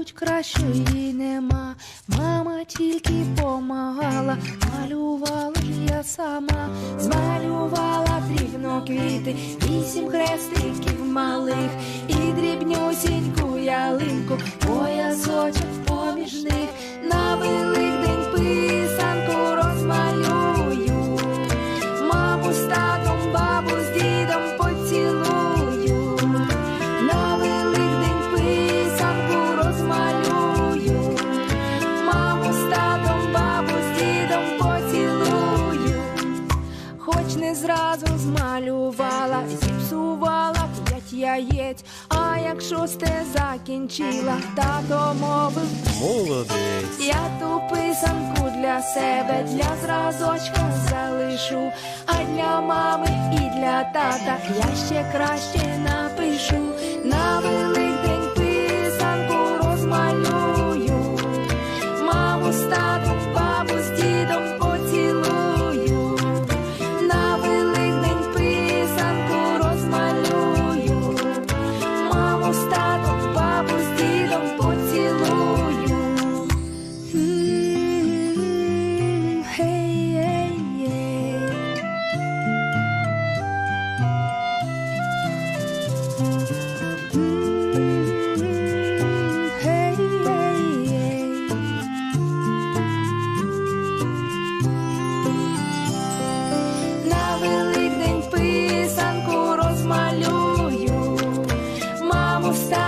мабуть, кращої нема. Мама тільки помагала, малювала ж я сама, змалювала дрібно квіти, вісім хрестиків малих і дріб. одразу змалювала, зіпсувала п'ять яєць. А як шосте закінчила, тато мовив молодець. Я ту писанку для себе, для зразочка залишу, а для мами і для тата я ще краще напишу на великдень писанку розмалюю, маму ста. gostar.